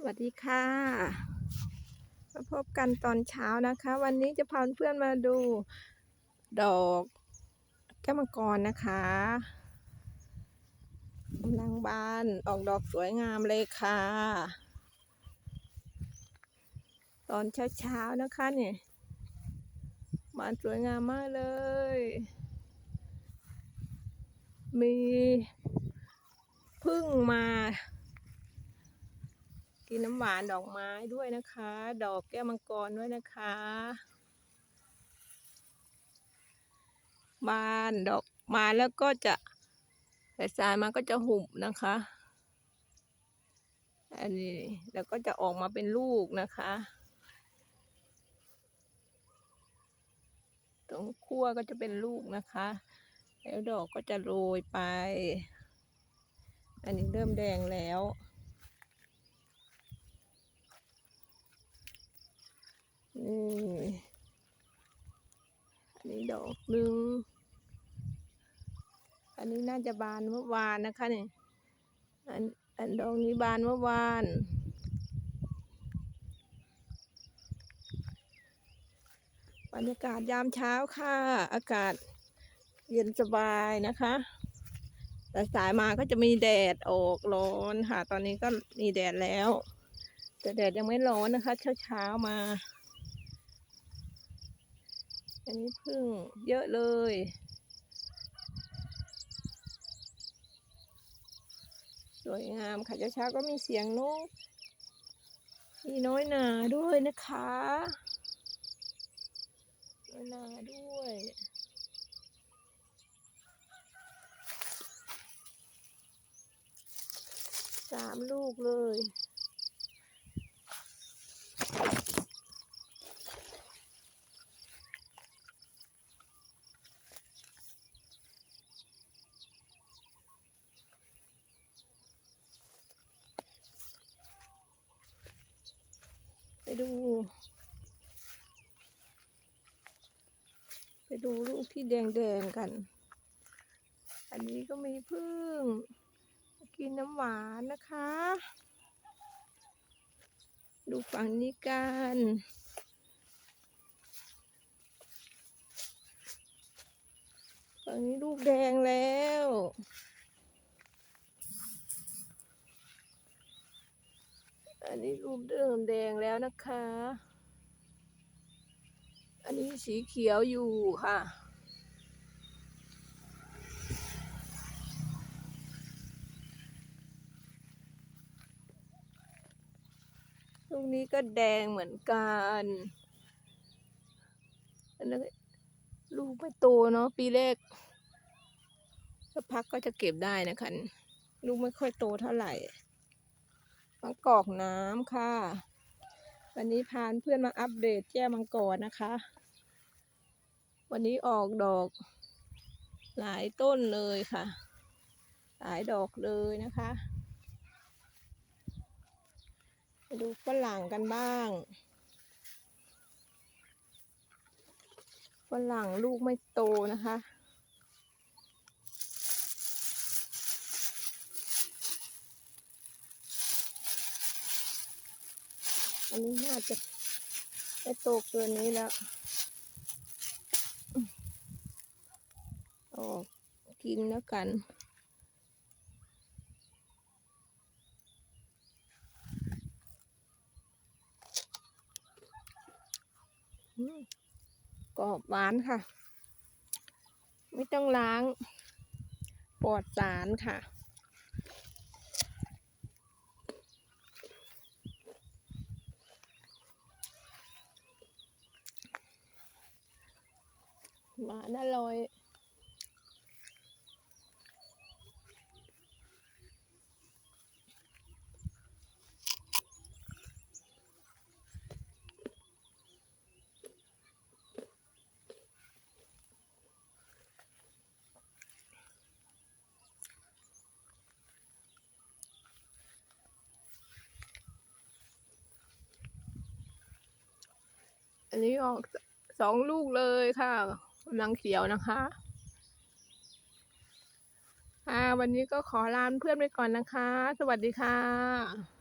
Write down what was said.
สวัสดีค่ะมาพบกันตอนเช้านะคะ วันนี้จะพาเพื่อนมาดูดอกแก้วมังกรนะคะกำลังบานออกดอกสวยงามเลยค่ะ ตอนเช้าๆนะคะเนี่ยบานสวยงามมากเลย มีพึ่งมา กินน้ำหวานดอกไม้ด้วยนะคะ ดอกแก้วมังกรด้วยนะคะ บานดอกมาแล้วก็จะสายมาก็จะหุบนะคะ อันนี้แล้วก็จะออกมาเป็นลูกนะคะ ตรงขั้วก็จะเป็นลูกนะคะ แล้วดอกก็จะโรยไป อันนี้เริ่มแดงแล้ว นี่อันนี้ดอกหนึ่งอันนี้น่าจะบานเมื่อวานนะคะเนี่ยอันอันดอกนี้บานเมื่อวานบรรยากาศยามเช้าค่ะ อากาศเย็นสบายนะคะ แต่สายมาก็จะมีแดดออกร้อนค่ะ ตอนนี้ก็มีแดดแล้ว แต่แดดยังไม่ร้อนนะคะ เช้าเช้ามา อันนี้พึ่งเยอะเลย สวยงามค่ะเช้าๆก็มีเสียงนก มีน้อยหนาด้วยนะคะน้อยหนาด้วยสามลูกเลย ดู ไปดูลูกที่แดงๆกัน อันนี้ก็มีพึ่ง กินน้ำหวานนะคะ ดูฝั่งนี้กันฝั่งนี้ลูกแดงแล้ว อันนี้รูปเริ่มแดงแล้วนะคะ อันนี้สีเขียวอยู่ค่ะ ลูกนี้ก็แดงเหมือนกันอันนั้นลูกไม่โตเนาะปีแรกสักพักก็จะเก็บได้นะคะลูกไม่ค่อยโตเท่าไหร่ มะกอกน้ำค่ะ วันนี้พานเพื่อนมาอัปเดตแจ้มังกรนะคะ วันนี้ออกดอก หลายต้นเลยค่ะ หลายดอกเลยนะคะไปดูฝรั่งกันบ้างฝรั่งลูกไม่โตนะคะ อันนี้น่าจะไม่โตเกินนี้แล้วออกกินแล้วกันอืมกรอบหวานค่ะ ไม่ต้องล้าง ปลอดสารค่ะ หวานอร่อยอันนี้ออกสองลูกเลยค่ะ กำลังเขียวนะคะอ่าวันนี้ก็ขอลาเพื่อนไปก่อนนะคะ สวัสดีค่ะ